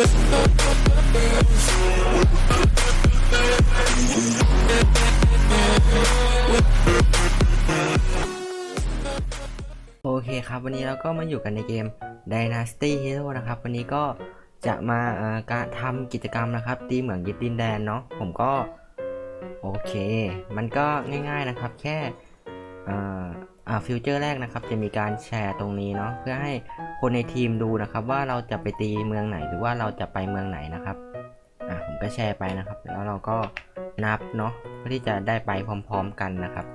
โอเคครับ วันนี้เราก็มาอยู่กันในเกม Dynasty Hero นะครับ วันนี้ก็จะมาการทำกิจกรรมนะครับ ตีเหมืองยึดดินแดนเนาะผมก็ โอเค มันก็ง่ายๆนะครับ แค่ ฟิวเจอร์แรกนะครับจะมีการแชร์ตรงนี้เนาะเพื่อให้คนในทีมดูนะครับ ว่าเราจะไปตีเมืองไหนหรือว่าเราจะไปเมืองไหนนะครับอะผมก็แชร์ไปนะครับ แล้วเราก็นับเนาะเพื่อที่จะได้ไปพร้อม ๆกันนะครับ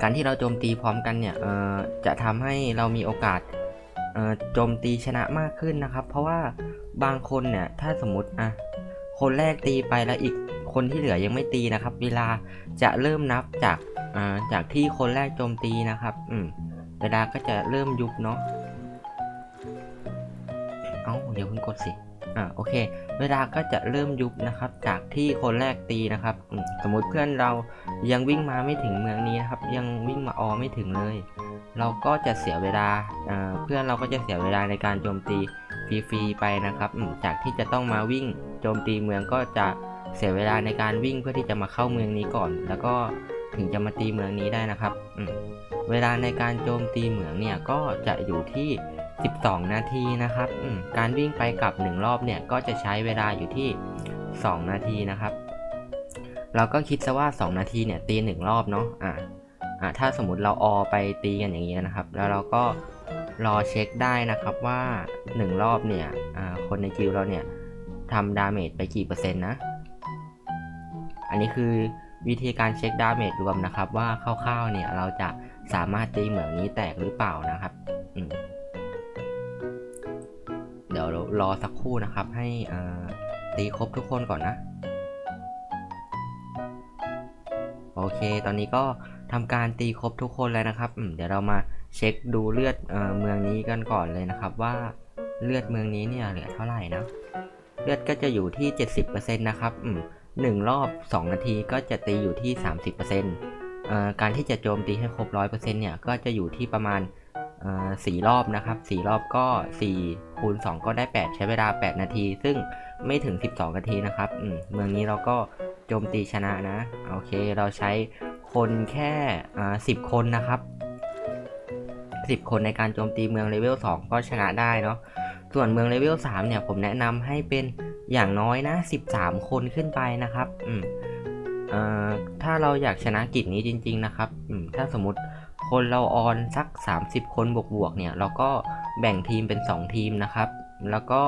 การที่เราโจมตีพร้อมกันเนี่ยเอ่อจะทำให้เรามีโอกาสเอ่อโจมตีชนะมากขึ้นนะครับ เพราะว่าบางคนเนี่ยถ้าสมมติอะคนแรกตีไปแล้วอีกคนที่เหลือยังไม่ตีนะครับ เวลาจะเริ่มนับจาก จากที่คนแรกโจมตีนะครับ อืมเวลาก็จะเริ่มยุบเนาะเอ้าเดี๋ยวคุณกดสิ อ่า โอเค เวลาก็จะเริ่มยุบนะครับ จากที่คนแรกตีนะครับอืสมมุติเพื่อนเรายังวิ่งมาไม่ถึงเมืองนี้นะครับ ยังวิ่งมาออไม่ถึงเลย เราก็จะเสียเวลาเเพื่อนเราก็จะเสียเวลาในการโจมตีฟรีๆไปนะครับ จากที่จะต้องมาวิ่งโจมตีเมืองก็จะเสียเวลาในการวิ่งเพื่อที่จะมาเข้าเมืองนี้ก่อน แล้วก็ ถึงจะมาตีเมืองนี้ได้นะครับ เวลาในการโจมตีเมืองเนี่ยก็จะอยู่ที่ 12 นาทีนะครับ การวิ่งไปกลับ 1 รอบเนี่ยก็จะใช้เวลาอยู่ที่ 2 นาทีนะครับ เราก็คิดซะว่า 2 นาทีเนี่ยตีหนึ่งรอบเนาะ อ่าอ่าถ้าสมมติเราออไปตีกันอย่างนี้นะครับ แล้วเราก็รอเช็คได้นะครับว่า 1 รอบเนี่ยคนในกิลเราเนี่ยทำดาเมจไปกี่เปอร์เซ็นต์นะ อันนี้คือ วิธีการเช็คดาเมจรวมนะครับว่าคร่าวๆเนี่ยเราจะสามารถตีเหมืองนี้แตกหรือเปล่านะครับเดี๋ยวรอสักครู่นะครับ ให้ตีครบทุกคนก่อนนะ โอเค ตอนนี้ก็ทำการตีครบทุกคนแล้วนะครับเดี๋ยวเรามาเช็คดูเลือดเออเมืองนี้กันก่อนเลยนะครับ ว่าเลือดเมืองนี้เนี่ยเหลือเท่าไหร่นะเลือดก็จะอยู่ที่ 70%นะครับ อืมหนึ่งรอบ 2 นาทีก็จะตีอยู่ที่ 30%เอ่อการที่จะโจมตีให้ครบ 100%เนี่ยก็จะอยู่ที่ประมาณสี่รอบนะครับสี่รอบก็4คูณ2ก็ได้ 8 ใช้เวลา 8 นาที ซึ่งไม่ถึง 12 นาทีนะครับเมืองนี้เราก็โจมตีชนะนะ โอเคเราใช้คนแค่สิบคนนะครับ 10 คนในการโจมตีเมืองเลเวล2ก็ชนะได้เนาะส่วนเมืองเลเวล3เนี่ยผมแนะนำให้เป็น อย่างน้อยนะ 13 คนขึ้นไปนะครับอืมเอ่อถ้าเราอยากชนะกิจนี้จริง ๆ นะครับอืมถ้าสมมติคนเราออนสัก 30 คนบวกๆเนี่ย เราก็แบ่งทีมเป็น 2 ทีมนะครับ แล้วก็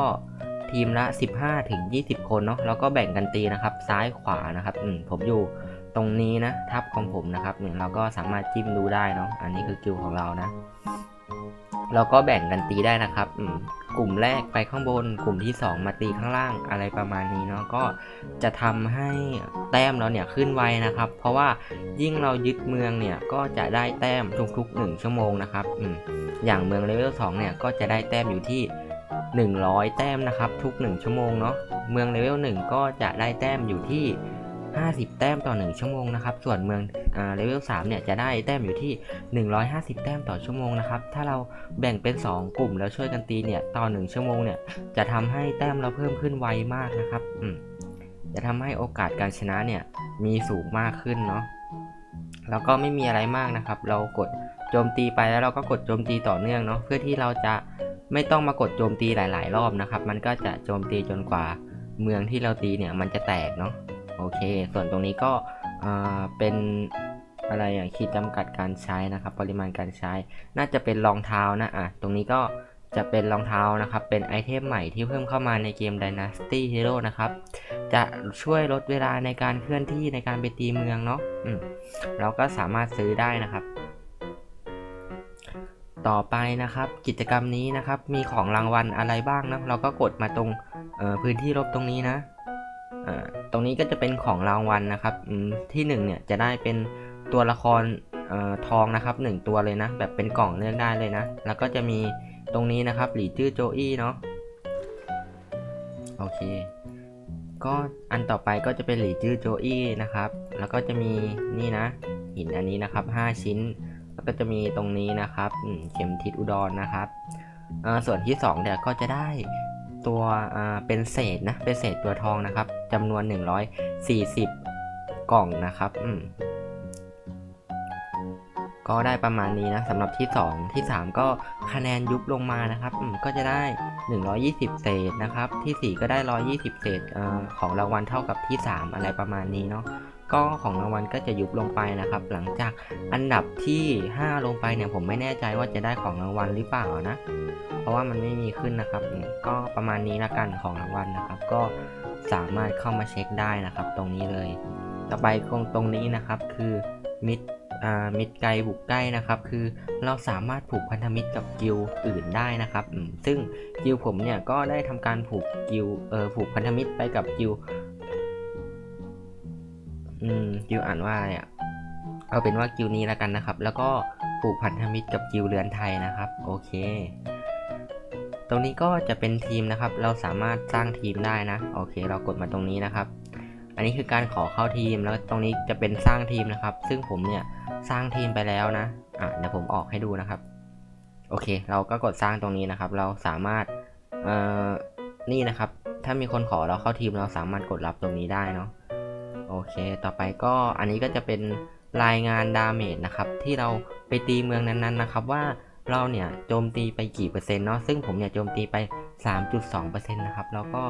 ทีมละ 15 ถึง 20 คนเนาะแล้วก็แบ่งกันตีนะครับ ซ้ายขวานะครับอืมผมอยู่ตรงนี้นะทับของผมนะครับเนี่ยเราก็สามารถจิ้มดูได้เนาะอันนี้คือกิลของเรานะ เราก็แบ่งกันตีได้นะครับกลุ่มแรกไปข้างบน กลุ่มที่ 2 มาตีข้างล่างอะไรประมาณนี้เนาะก็จะทำให้แต้มเราเนี่ยขึ้นไวนะครับ เพราะว่ายิ่งเรายึดเมืองเนี่ยก็จะได้แต้มทุกๆ 1 ชั่วโมงนะครับออย่างเมืองเลเวล2เนี่ยก็จะได้แต้มอยู่ที่ 100 แต้มนะครับ ทุก 1 ชั่วโมงเนาะเมืองเลเวล1ก็จะได้แต้มอยู่ที่ 50 แต้มต่อ 1 ชั่วโมงนะครับ ส่วนเมืองเลเวล3เนี่ยจะได้แต้มอยู่ที่ 150 แต้มต่อชั่วโมงนะครับ ถ้าเราแบ่งเป็น 2 กลุ่มแล้วช่วยกันตีเนี่ยต่อ 1 ชั่วโมงเนี่ยจะทำให้แต้มเราเพิ่มขึ้นไวมากนะครับจะทำให้โอกาสการชนะเนี่ยมีสูงมากขึ้นเนาะ แล้วก็ไม่มีอะไรมากนะครับ เรากดโจมตีไปแล้วเราก็กดโจมตีต่อเนื่องเนาะเพื่อที่เราจะไม่ต้องมากดโจมตีหลาย ๆ รอบนะครับ มันก็จะโจมตีจนกว่าเมืองที่เราตีเนี่ยมันจะแตกเนาะ โอเค ส่วนตรงนี้ก็เป็นอะไรอย่างขีดจำกัดการใช้นะครับ ปริมาณการใช้ น่าจะเป็นรองเท้านะอะตรงนี้ก็จะเป็นรองเท้านะครับ เป็นไอเทมใหม่ที่เพิ่มเข้ามาในเกม Dynasty Hero นะครับ จะช่วยลดเวลาในการเคลื่อนที่ในการไปตีเมืองเนาะอืมเราก็สามารถซื้อได้นะครับ ต่อไปนะครับ กิจกรรมนี้นะครับ มีของรางวัลอะไรบ้างนะ เราก็กดมาตรงพื้นที่ลบตรงนี้นะ ตรงนี้ก็จะเป็นของรางวัลนะครับที่หนึ่งเนี่ยจะได้เป็นตัวละครออทองนะครับหนึ่งตัวเลยนะ แบบเป็นกล่องเลือกได้เลยนะ แล้วก็จะมีตรงนี้นะครับหลีจื้อโจอี้เนาะโอเค ก็อันต่อไปก็จะเป็นหลีจื้อโจอี้นะครับ แล้วก็จะมีนี่นะ หินอันนี้นะครับ 5 ชิ้น แล้วก็จะมีตรงนี้นะครับเข็มทิศอุดรนะครับส่วนที่2เนี่ยวก็จะได้ ตัวเป็นเศษนะเป็นเศษตัวทองนะครับจำนวน 140 กล่องนะครับอืมก็ได้ประมาณนี้นะสำหรับที่ 2 ที่ 3 ก็คะแนนยุบลงมานะครับอืมก็จะได้ 120 เศษนะครับ ทีสี่4 ก็ได้ 120 เศษเออของรางวัลเท่ากับที่ 3 อะไรประมาณนี้เนาะ ก็ของรางวัลก็จะยุบลงไปนะครับ หลังจากอันดับที่ 5 ลงไปเนี่ยผมไม่แน่ใจว่าจะได้ของรางวัลหรือเปล่านะ เพราะว่ามันไม่มีขึ้นนะครับ ก็ประมาณนี้ละกันของรางวัลนะครับ ก็สามารถเข้ามาเช็คได้นะครับ ตรงนี้เลย ต่อไปตรงตรงนี้นะครับคือมิดมิดไกลบุกใกล้นะครับ คือเราสามารถผูกพันธมิตรกับกิลด์อื่นได้นะครับ ซึ่งกิลผมเนี่ยก็ได้ทำการผูกกิลผูกพันธมิตรไปกับกิล อืมกิลอ่านว่าอะไรอะเอาเป็นว่ากิลนี้แล้วกันนะครับ แล้วก็ผูกพันธมิตรกับกิลเรือนไทยนะครับ โอเค ตรงนี้ก็จะเป็นทีมนะครับ เราสามารถสร้างทีมได้นะ โอเค เรากดมาตรงนี้นะครับ อันนี้คือการขอเข้าทีม แล้วตรงนี้จะเป็นสร้างทีมนะครับ ซึ่งผมเนี่ยสร้างทีมไปแล้วนะ อะเดี๋ยวผมออกให้ดูนะครับ โอเค เราก็กดสร้างตรงนี้นะครับ เราสามารถ เอ่อ นี่นะครับ ถ้ามีคนขอเราเข้าทีมเราสามารถกดรับตรงนี้ได้เนาะ โอเค ต่อไปก็อันนี้ก็จะเป็นรายงานดาเมจนะครับ ที่เราไปตีเมืองนั้นๆนะครับ ว่าเราเนี่ยโจมตีไปกี่เปอร์เซ็นต์เนาะซึ่งผมเนี่ยโจมตีไป 3.2%นะครับ แล้วก็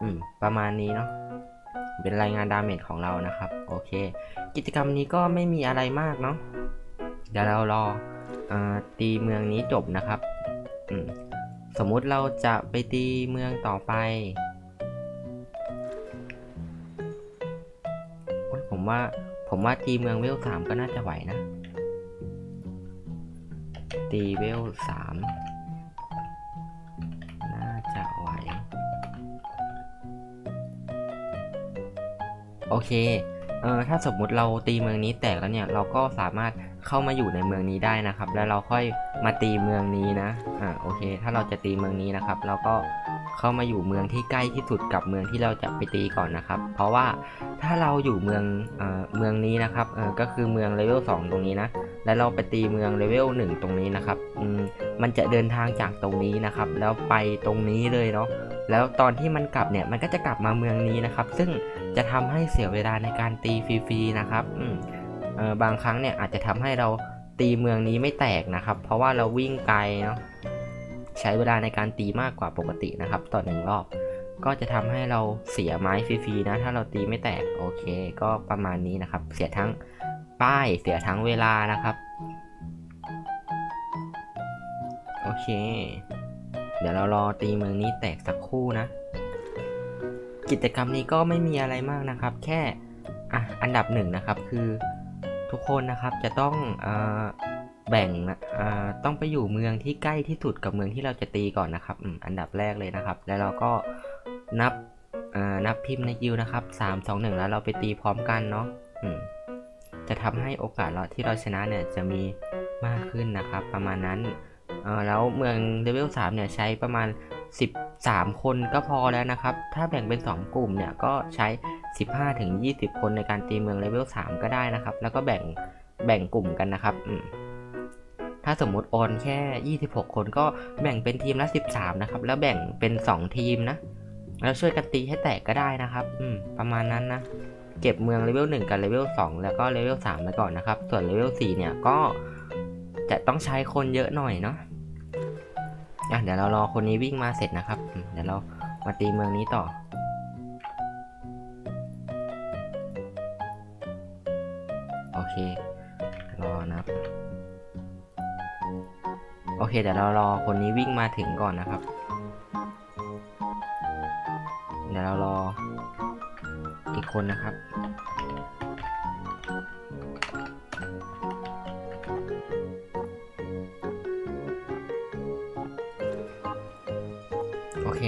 อืม ประมาณนี้เนาะเป็นรายงานดาเมจของเรานะครับ โอเค กิจกรรมนี้ก็ไม่มีอะไรมากเนาะเดี๋ยวเรารออตีเมืองนี้จบนะครับมสมมุติเราจะไปตีเมืองต่อไป ว่าผมว่าตีเมืองเวลสามก็น่าจะไหวนะ ตีเวลสามน่าจะไหว โอเคเออถ้าสมมุติเราตีเมืองนี้แตกแล้วเนี่ย เราก็สามารถเข้ามาอยู่ในเมืองนี้ได้นะครับ แล้วเราค่อยมาตีเมืองนี้นะอ่าโอเค ถ้าเราจะตีเมืองนี้นะครับ เราก็ เข้ามาอยู่เมืองที่ใกล้ที่สุดกับเมืองที่เราจะไปตีก่อนนะครับ เพราะว่าถ้าเราอยู่เมืองเอ่อเมืองนี้นะครับเออก็คือเมืองเลเวล2ตรงนี้นะแล้วเราไปตีเมืองเลเวล1ตรงนี้นะครับอืมมันจะเดินทางจากตรงนี้นะครับ แล้วไปตรงนี้เลยเนาะแล้วตอนที่มันกลับเนี่ยมันก็จะกลับมาเมืองนี้นะครับ ซึ่งจะทำให้เสียเวลาในการตีฟรีๆนะครับอืมเออบางครั้งเนี่ยอาจจะทำให้เราตีเมืองนี้ไม่แตกนะครับ เพราะว่าเราวิ่งไกลเนาะ ใช้เวลาในการตีมากกว่าปกตินะครับ ต่อหนึ่งรอบ ก็จะทำให้เราเสียไม้ฟรีๆนะ ถ้าเราตีไม่แตกโอเค ก็ประมาณนี้นะครับ เสียทั้งป้ายเสียทั้งเวลานะครับ โอเค เดี๋ยวเรารอตีเมืองนี้แตกสักคู่นะ กิจกรรมนี้ก็ไม่มีอะไรมากนะครับ แค่อะอันดับหนึ่งนะครับคือทุกคนนะครับจะต้องเออ แบ่งนะต้องไปอยู่เมืองที่ใกล้ที่สุดกับเมืองที่เราจะตีก่อนนะครับอันดับแรกเลยนะครับ แล้วเราก็นับนับพิมพ์ในยิวนะครับ3 2 1แล้วเราไปตีพร้อมกันเนาะจะทำให้โอกาสเราที่เราชนะเนี่ยจะมีมากขึ้นนะครับ ประมาณนั้นแล้วเมืองเลเวล3เนี่ยใช้ประมาณ 13 คนก็พอแล้วนะครับ ถ้าแบ่งเป็น 2 กลุ่มเนี่ยก็ใช้ 15ถึง20 คนในการตีเมืองเลเวล3ก็ได้นะครับ แล้วก็แบ่งแบ่งกลุ่มกันนะครับอ ถ้าสมมุติโอนแค่ 26 คนก็แบ่งเป็นทีมละ 13 นะครับ แล้วแบ่งเป็น 2 ทีมนะ แล้วช่วยกันตีให้แตกก็ได้นะครับ อืม ประมาณนั้นนะ เก็บเมืองเลเวล 1 กับเลเวล 2 แล้วก็เลเวล 3 ไปก่อนนะครับ ส่วนเลเวล 4 เนี่ยก็จะต้องใช้คนเยอะหน่อยเนาะอะเดี๋ยวเรารอคนนี้วิ่งมาเสร็จนะครับ เดี๋ยวเรามาตีเมืองนี้ต่อโอเค รอนะ โอเคเดี๋ยวเรารอคนนี้วิ่งมาถึงก่อนนะครับ เดี๋ยวเรารออีกคนนะครับ โอเค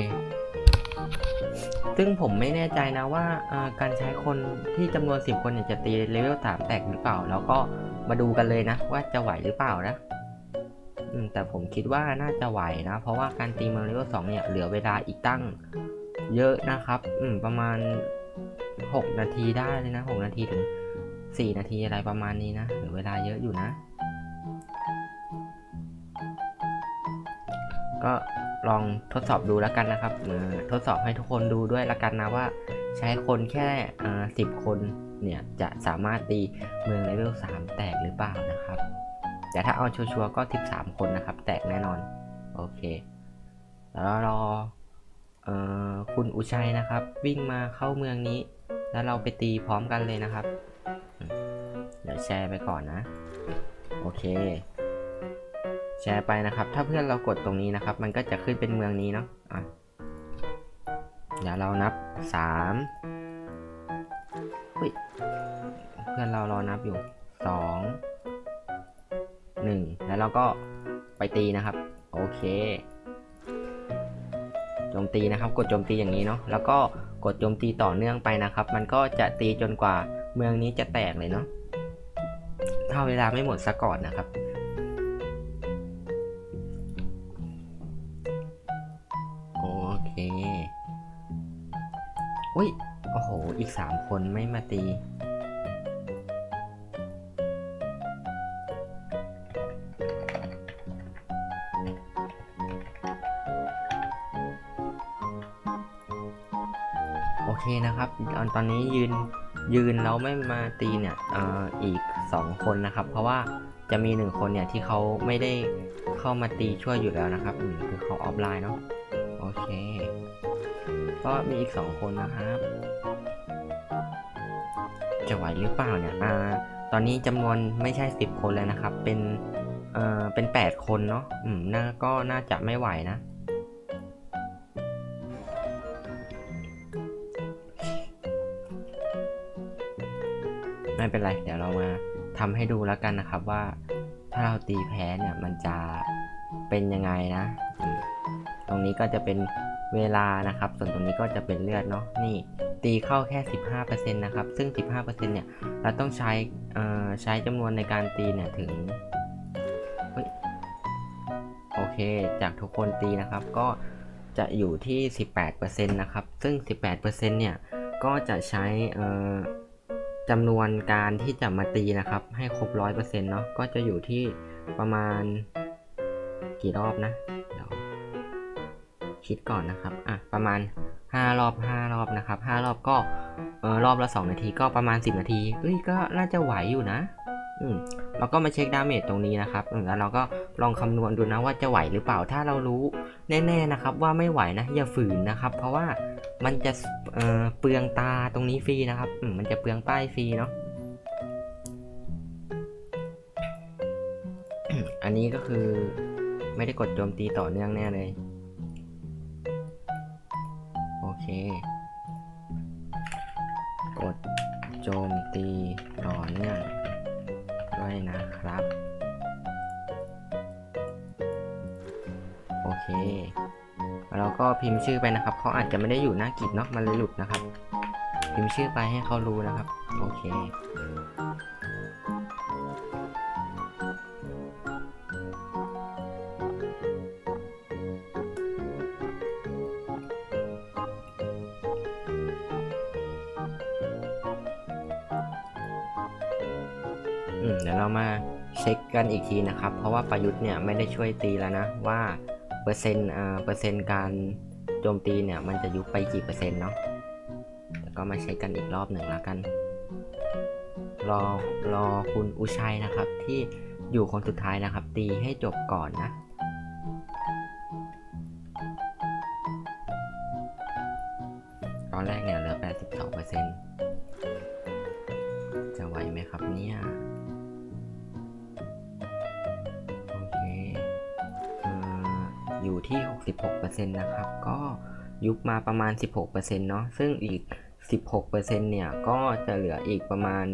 ซึ่งผมไม่แน่ใจนะว่าการใช้คนที่จำนวน 10 คนเนี่ยจะตีเลเวล3แตกหรือเปล่า แล้วก็มาดูกันเลยนะว่าจะไหวหรือเปล่านะ แต่ผมคิดว่าน่าจะไหวนะ เพราะว่าการตีเมืองเลเวล2เนี่ยเหลือเวลาอีกตั้งเยอะนะครับ อืมประมาณ 6 นาทีได้เลยนะ 6 นาทีถึง 4 นาทีอะไรประมาณนี้นะเหลือเวลาเยอะอยู่นะ ก็ลองทดสอบดูแล้วกันนะครับทดสอบให้ทุกคนดูด้วยละกันนะว่า ใช้คนแค่สิบคนเนี่ยจะสามารถตีเมืองเลเวล3แตกหรือเปล่านะครับ แต่ถ้าเอาชัวร์ๆก็ 13 คนนะครับ แตกแน่นอน โอเค แล้วรอเออคุณอุชัยนะครับ วิ่งมาเข้าเมืองนี้ แล้วเราไปตีพร้อมกันเลยนะครับ เดี๋ยวแชร์ไปก่อนนะ โอเค แชร์ไปนะครับ ถ้าเพื่อนเรากดตรงนี้นะครับ มันก็จะขึ้นเป็นเมืองนี้เนาะอะเดี๋ยวเรานับสามเฮ้ย เพื่อนเรารอนับอยู่สอง หนึ่งแล้วเราก็ไปตีนะครับ โอเคโจมตีนะครับ กดโจมตีอย่างนี้เนาะแล้วก็กดโจมตีต่อเนื่องไปนะครับ มันก็จะตีจนกว่าเมืองนี้จะแตกเลยเนาะถ้าเวลาไม่หมดซะก่อนนะครับโอเคอุ้ยโอ้โหอีกสามคนไม่มาตี ตอนนี้ยืนยืนแล้วไม่มาตีเนี่ยอออีก 2 คนนะครับ เพราะว่าจะมี 1 คนเนี่ยที่เขาไม่ได้เข้ามาตีช่วยอยู่แล้วนะครับอืมคือเขาออฟไลน์เนาะโอเค ก็มีอีก 2 คนนะครับ จะไหวหรือเปล่าเนี่ยอ่าตอนนี้จำนวนไม่ใช่ 10 คนแล้วนะครับ เป็นเอ่อเป็น 8 คนเนาะอืมน่าก็น่าจะไม่ไหวนะ ไม่เป็นไร เดี๋ยวเรามาทำให้ดูแล้วกันนะครับว่า ถ้าเราตีแพ้เนี่ยมันจะเป็นยังไงนะ ตรงนี้ก็จะเป็นเวลานะครับ ส่วนตรงนี้ก็จะเป็นเลือดเนาะนี่ตีเข้าแค่ 15%นะครับ ซึ่ง 15%เนี่ย เราต้องใช้ใช้จำนวนในการตีเนี่ยถึง โอเค จากทุกคนตีนะครับ ก็จะอยู่ที่ 18%นะครับ ซึ่ง 18%เนี่ย ก็จะใช้ จำนวนการที่จะมาตีนะครับ ให้ครบร้อยเปอร์เซ็นต์เนาะก็จะอยู่ที่ประมาณ กี่รอบนะ เดี๋ยว คิดก่อนนะครับ อะ ประมาณ 5 รอบ 5 รอบนะครับ 5 รอบก็เออรอบละ 2 นาทีก็ประมาณ 10 นาทีเอ้ยก็น่าจะไหวอยู่นะ อืมเราก็มาเช็คดาเมจตรงนี้นะครับแล้วเราก็ลองคำนวณดูนะว่าจะไหวหรือเปล่าถ้าเรารู้แน่ ๆนะครับ ว่าไม่ไหวนะอย่าฝืนนะครับ เพราะว่า มันจะเอ่อเปลืองตาตรงนี้ฟรีนะครับมมันจะเปลืองป้ายฟรีเนาะอันนี้ก็คือไม่ได้กดโจมตีต่อเนื่องแน่เลย โอเค กดโจมตีต่อเนื่องด้วยนะครับ โอเค แล้วก็พิมพ์ชื่อไปนะครับเขาอาจจะไม่ได้อยู่หน้ากิจเนาะมันเลยหลุดนะครับ พิมพ์ชื่อไปให้เขารู้นะครับ โอเคเดี๋ยวเรามาเช็คกันอีกทีนะครับ เพราะว่าประยุทธ์เนี่ยไม่ได้ช่วยตีแล้วนะว่า เปอร์เซ็นต์อ่าเปอร์เซ็นต์การโจมตีเนี่ยมันจะยุบไปกี่เปอร์เซ็นต์เนาะแล้วก็มาใช้กันอีกรอบหนึ่งแล้วกัน รอรอคุณอุชัยนะครับที่อยู่คนสุดท้ายนะครับ ตีให้จบก่อนนะ ที่ 66%นะครับ ก็ยุบมาประมาณ 16%เนาะซึ่งอีก 16%เนี่ย ก็จะเหลืออีกประมาณ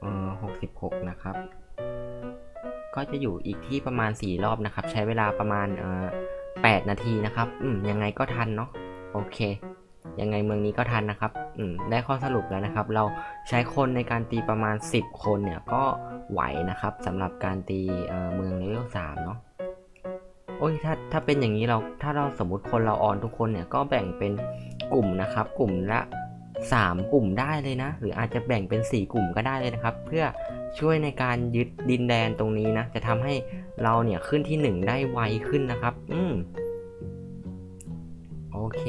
เอ่อ66 นะครับ ก็จะอยู่อีกที่ประมาณ 4 รอบนะครับ ใช้เวลาประมาณเอ่อ8นาทีนะครับ อืม ยังไงก็ทันเนาะ โอเค ยังไงเมืองนี้ก็ทันนะครับ อืม ได้ข้อสรุปแล้วนะครับ เราใช้คนในการตีประมาณ 10 คนเนี่ย ก็ไหวนะครับสำหรับการตีเอ่อเมืองเลเวล3เนาะ โอ้ยถ้าถ้าเป็นอย่างนี้เราถ้าเราสมมติคนเราออนทุกคนเนี่ยก็แบ่งเป็นกลุ่มนะครับ กลุ่มละ 3 กลุ่มได้เลยนะ หรืออาจจะแบ่งเป็น 4 กลุ่มก็ได้เลยนะครับ เพื่อช่วยในการยึดดินแดนตรงนี้นะ จะทำให้เราเนี่ยขึ้นที่หนึ่งได้ไวขึ้นนะครับ อืมโอเค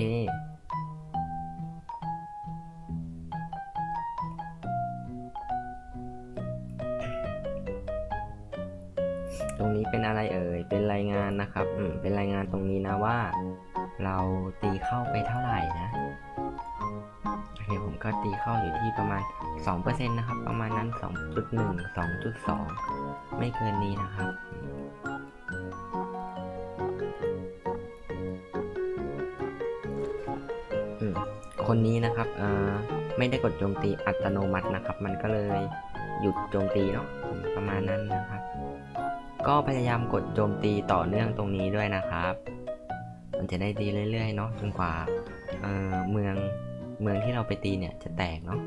ตรงนี้เป็นอะไรเอ่ย เป็นรายงานนะครับ อืม เป็นรายงานตรงนี้นะว่า เราตีเข้าไปเท่าไหร่นะโอเคผมก็ตีเข้าอยู่ที่ประมาณ 2%นะครับ ประมาณนั้น 2.1 2.2 ไม่เกินนี้นะครับคนนี้นะครับเอ่อไม่ได้กดโจมตีอัตโนมัตินะครับ มันก็เลยหยุดโจมตีเนาะประมาณนั้นนะครับ ก็พยายามกดโจมตีต่อเนื่องตรงนี้ด้วยนะครับ มันจะได้ดีเรื่อยๆเนาะจนกว่าเเมืองเมืองที่เราไปตีเนี่ยจะแตกเนาะ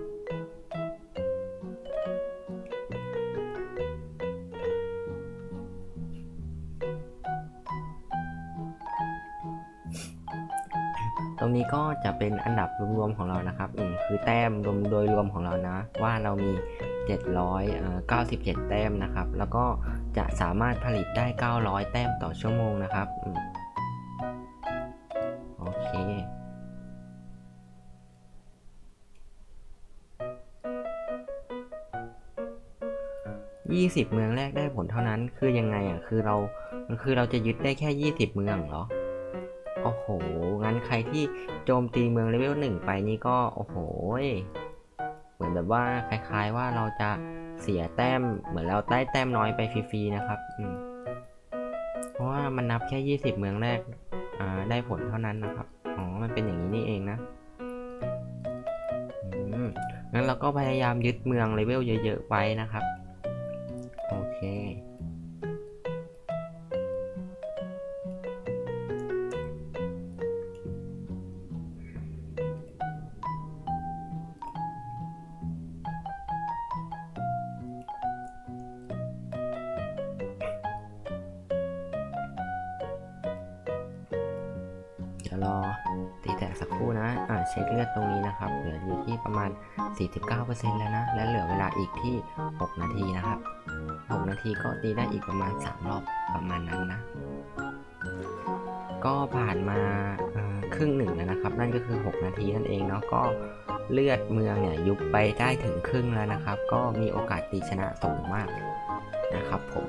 ตรงนี้ก็จะเป็นอันดับรวมๆของเรานะครับอืมคือแต้มรวมโดยรวมของเรานะ ว่าเรามี 797 แต้มนะครับ แล้วก็ จะสามารถผลิตได้ 900 แต้มต่อชั่วโมงนะครับอืมโอเค20เมืองแรกได้ผลเท่านั้น คือยังไงอะ คือเราคือเราจะยึดได้แค่20เมืองเหรอ โอ้โห งั้นใครที่โจมตีเมืองเลเวลหนึ่งไปนี่ก็ โอ้โห เหมือนแบบว่าคล้ายๆว่าเราจะ เสียแต้มเหมือนเราได้แต้มน้อยไปฟรีๆนะครับอืมเพราะว่ามันนับแค่ 20 เมืองแรกอ่าได้ผลเท่านั้นนะครับอ๋อมันเป็นอย่างนี้นี่เองนะอืมงั้นเราก็พยายามยึดเมืองเลเวลเยอะๆไว้นะครับ โอเค เดี๋ยวรอตีแตกสักครู่นะ อ่าเช็คเลือดตรงนี้นะครับ เหลืออยู่ที่ประมาณ 49%แล้วนะ และเหลือเวลาอีกที่ 6 นาทีนะครับ 6 นาทีก็ตีได้อีกประมาณ 3 รอบประมาณนั้นนะ ก็ผ่านมาครึ่งหนึ่งแล้วนะครับ นั่นก็คือ 6 นาทีนั่นเองเนาะ ก็เลือดเมืองเนี่ยยุบไปได้ถึงครึ่งแล้วนะครับ ก็มีโอกาสตีชนะสูงมากนะครับผม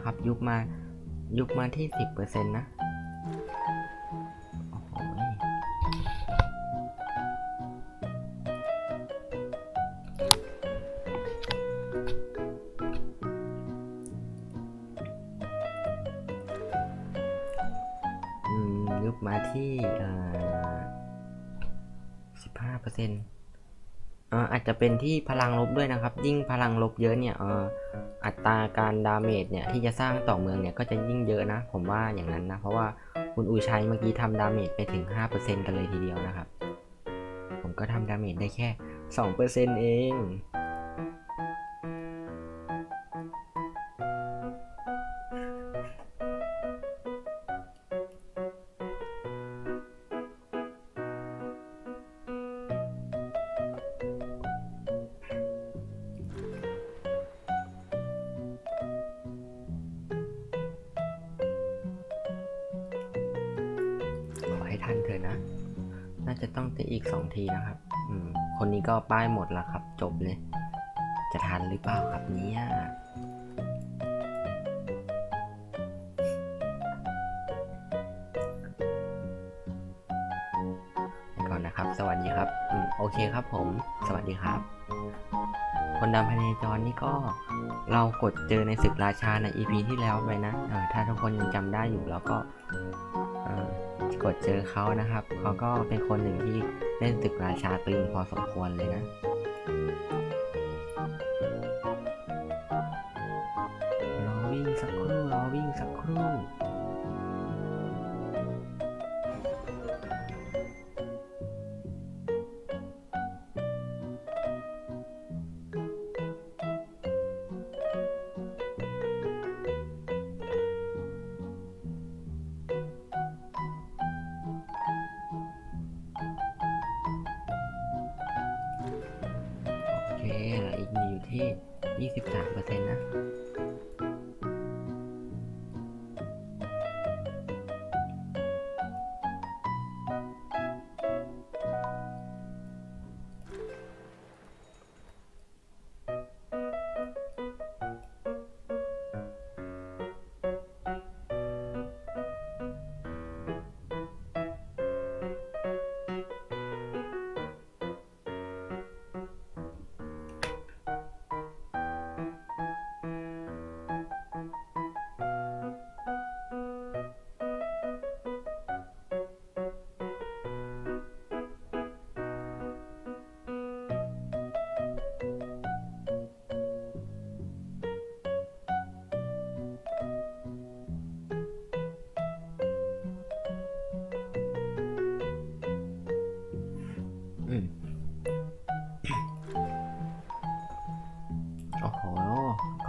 นะครับ ยุบมา ยุบมาที่10%นะโอ้โหอืมยุบมาที่อ่า15%เอ่ออาจจะเป็นที่พลังลบด้วยนะครับ ยิ่งพลังลบเยอะเนี่ยเอัตราการดาเมจเนี่ยที่จะสร้างต่อเมืองเนี่ยก็จะยิ่งเยอะนะ ผมว่าอย่างนั้นนะ เพราะว่าคุณอุชัยเมื่อกี้ทำดาเมจไปถึง 5%กันเลยทีเดียวนะครับ ผมก็ทำดาเมจได้แค่ 2%เอง นะ น่าจะต้องตีอีก2ทีนะครับ อืม คนนี้ก็ป้ายหมดแล้วครับ จบเลย จะทันหรือเปล่าครับเนี่ยก่อนนะครับ สวัสดีครับ อืม โอเคครับผม สวัสดีครับ คนดำภายในจรนี่ก็เรากดเจอในศึกราชาใน EP ที่แล้วไปนะเออถ้าทุกคนยังจำได้อยู่แล้วก็ กดเจอเขานะครับ เขาก็เป็นคนหนึ่งที่เล่นตึกราชาตึงพอสมควรเลยนะ รอวิ่งสักครู่ รอวิ่งสักครู่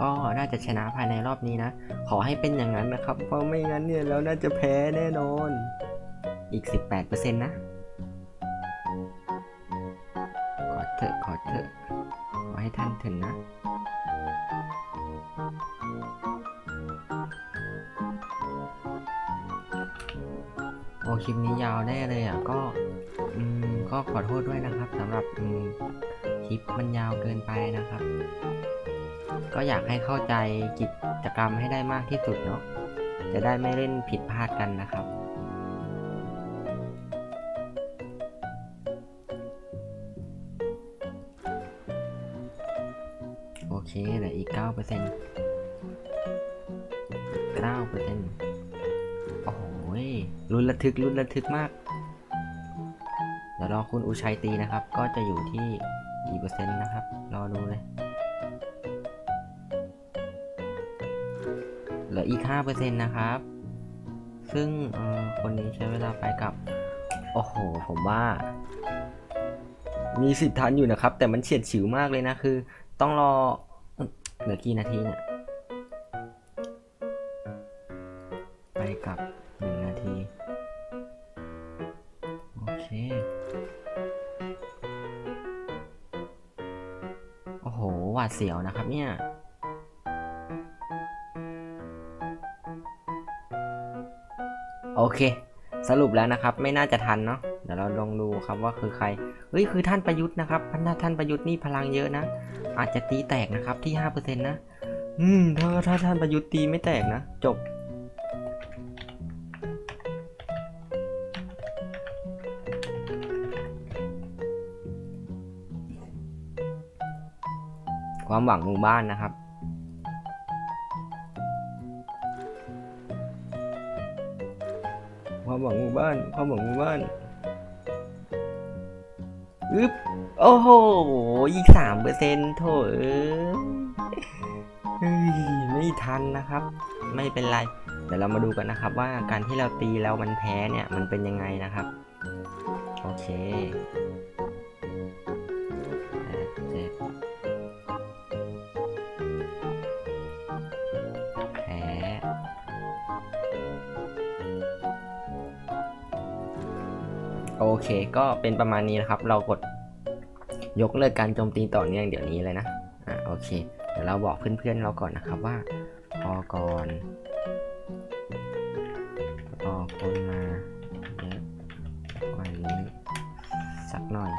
ก็น่าจะชนะภายในรอบนี้นะ ขอให้เป็นอย่างนั้นนะครับ เพราะไม่งั้นเนี่ยเราน่าจะแพ้แน่นอน อีก 18%นะ ขอเถอะขอเถอะขอให้ท่านถึงนะโอ้คลิปนี้ยาวได้เลยอะก็อืมก็ขอโทษด้วยนะครับสำหรับอืมคลิปมันยาวเกินไปนะครับ ก็อยากให้เข้าใจกิจกรรมให้ได้มากที่สุดเนาะจะได้ไม่เล่นผิดพลาดกันนะครับ โอเคเหลืออีก9% 9%โอ้โหยลุ้นระทึกลุ้นระทึกมาก เดี๋ยวรอคุณอุชัยตีนะครับ ก็จะอยู่ที่กี่เปอร์เซ็นต์นะครับ รอดูเลย เหลืออีก 5%นะครับ ซึ่งคนนี้ใช้เวลาไปกับ โอ้โห ผมว่า มีสิทธิ์ทันอยู่นะครับ แต่มันเฉียดฉิวมากเลยนะ คือ ต้องรอ เหลือกี่นาทีเนี่ย ไปกับ 1 นาที โอเค โอ้โห หวาดเสียวนะครับเนี่ย โอเค สรุปแล้วนะครับไม่น่าจะทันเนาะเดี๋ยวเราลองดูครับว่าคือใครเฮ้ยคือท่านประยุทธ์นะครับท่านท่านประยุทธ์นี่พลังเยอะนะ อาจจะตีแตกนะครับที่5%นะอืมถ้าถ้าท่านประยุทธ์ตีไม่แตกนะ จบ ความหวังหมู่บ้านนะครับ หวังหมู่บ้านความหวังหมู่บ้านอึ๊บโอ้โหอีกสามเปอร์เซ็นต์โถเอ้ยไม่ทันนะครับ ไม่เป็นไร เดี๋ยวเรามาดูกันนะครับว่าการที่เราตีแล้วมันแพ้เนี่ยมันเป็นยังไงนะครับ โอเค เค ก็เป็นประมาณนี้นะครับ เรากดยกเลิกการโจมตีต่อเนื่องเดี๋ยวนี้เลยนะ อะโอเค เดี๋ยวเราบอกเพื่อนๆเราก่อนนะครับว่าพอก่อนพอคนมาเยอะกว่านี้สักหน่อย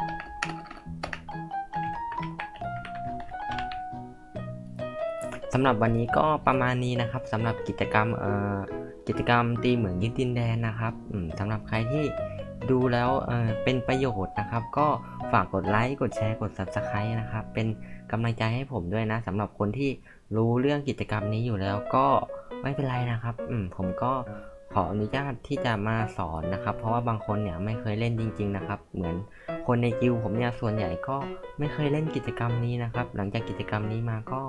สำหรับวันนี้ก็ประมาณนี้นะครับสำหรับกิจกรรมเอ่อกิจกรรมตีเหมือนยึดดินแดนนะครับสำหรับใครที่ ดูแล้วเเป็นประโยชน์นะครับ ก็ฝากกดไลค์กดแชร์กด Subscribe นะครับ เป็นกำลังใจให้ผมด้วยนะสำหรับคนที่รู้เรื่องกิจกรรมนี้อยู่แล้วก็ไม่เป็นไรนะครับมผมก็ขออนุญาตที่จะมาสอนนะครับ เพราะว่าบางคนเนี่ยไม่เคยเล่นจริง ๆ นะครับ เหมือนคนในกิลด์ผมเนี่ยส่วนใหญ่ก็ไม่เคยเล่นกิจกรรมนี้นะครับ หลังจากกิจกรรมนี้มาก็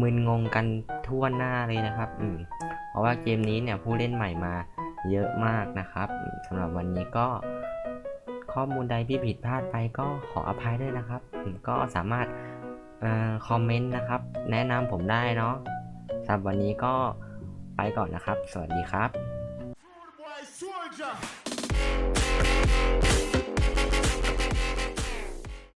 มึนงงกันทั่วหน้าเลยนะครับ อืมเพราะว่าเกมนี้เนี่ยผู้เล่นใหม่มา เยอะมากนะครับสำหรับวันนี้ก็ข้อมูลใดที่ผิดพลาดไปก็ขออภัยด้วยนะครับ ก็สามารถอคอมเมนต์นะครับ แนะนำผมได้เนาะสำหรับวันนี้ก็ไปก่อนนะครับ สวัสดีครับ